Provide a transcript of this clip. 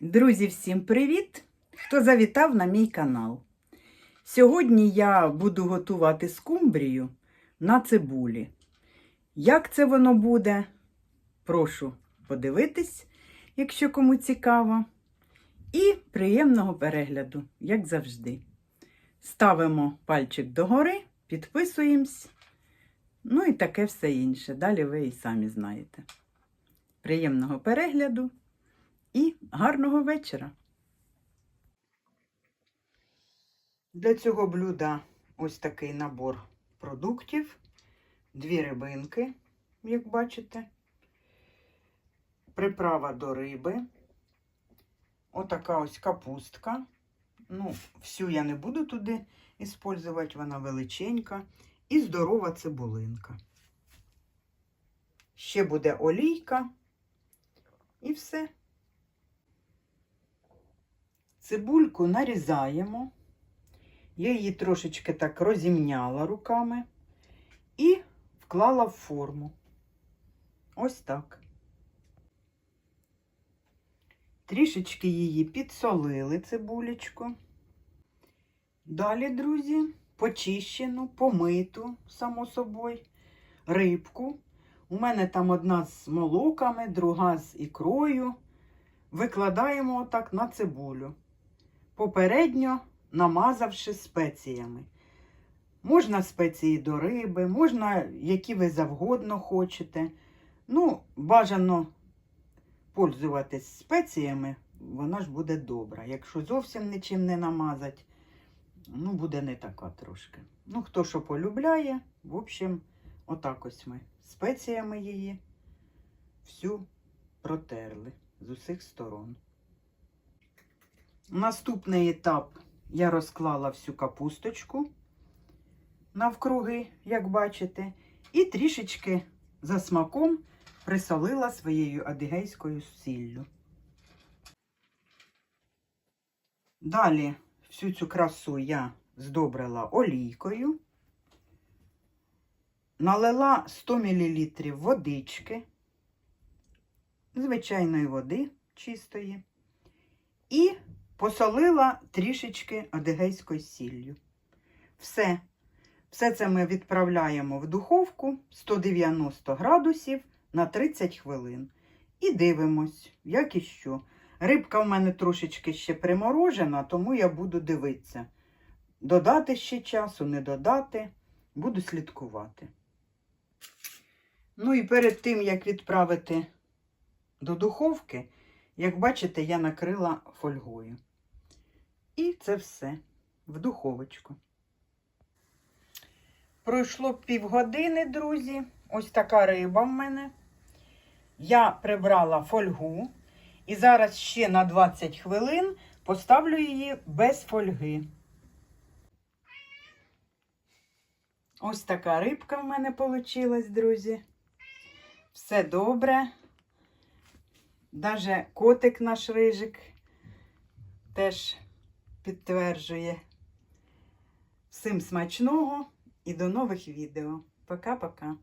Друзі, всім привіт! Хто завітав на мій канал. Сьогодні я буду готувати скумбрію на цибулі. Як це воно буде? Прошу подивитись, якщо кому цікаво. І приємного перегляду, як завжди. Ставимо пальчик догори, підписуємось. Ну і таке все інше. Далі ви і самі знаєте. Приємного перегляду і гарного вечора. Для цього блюда ось такий набор продуктів, дві рибинки, як бачите, приправа до риби, отака ось капустка. Ну, всю я не буду туди використовувати, вона величенька. І здорова цибулинка. Ще буде олійка. І все. Цибульку нарізаємо. Я її трошечки так розімняла руками і вклала в форму. Ось так. Трішечки її підсолили цибулечку. Далі, друзі, почищену, помиту, само собою, рибку. У мене там одна з молоками, друга з ікрою. Викладаємо отак на цибулю, попередньо намазавши спеціями. Можна спеції до риби, можна, які ви завгодно хочете. Ну, бажано пользуватись спеціями, вона ж буде добра. Якщо зовсім нічим не намазати, ну, буде не така трошки. Ну, хто що полюбляє, в общем, отак ось ми спеціями її всю протерли з усіх сторон. Наступний етап я розклала всю капусточку навкруги, як бачите, і трішечки за смаком присолила своєю адигейською сіллю. Далі всю цю красу я здобрила олійкою, налила 100 мл водички, звичайної води чистої, і посолила трішечки адигейською сіллю. Все. Все це ми відправляємо в духовку 190 градусів на 30 хвилин. І дивимось, як і що. Рибка в мене трошечки ще приморожена, тому я буду дивитися. Додати ще часу, не додати, буду слідкувати. Ну і перед тим, як відправити до духовки, як бачите, я накрила фольгою. І це все в духовочку. Пройшло півгодини, друзі. Ось така риба в мене. Я прибрала фольгу. І зараз ще на 20 хвилин поставлю її без фольги. Ось така рибка в мене вийшла, друзі. Все добре. Даже котик наш рижик теж підтверджує. Всім смачного і до нових відео. Пока-пока.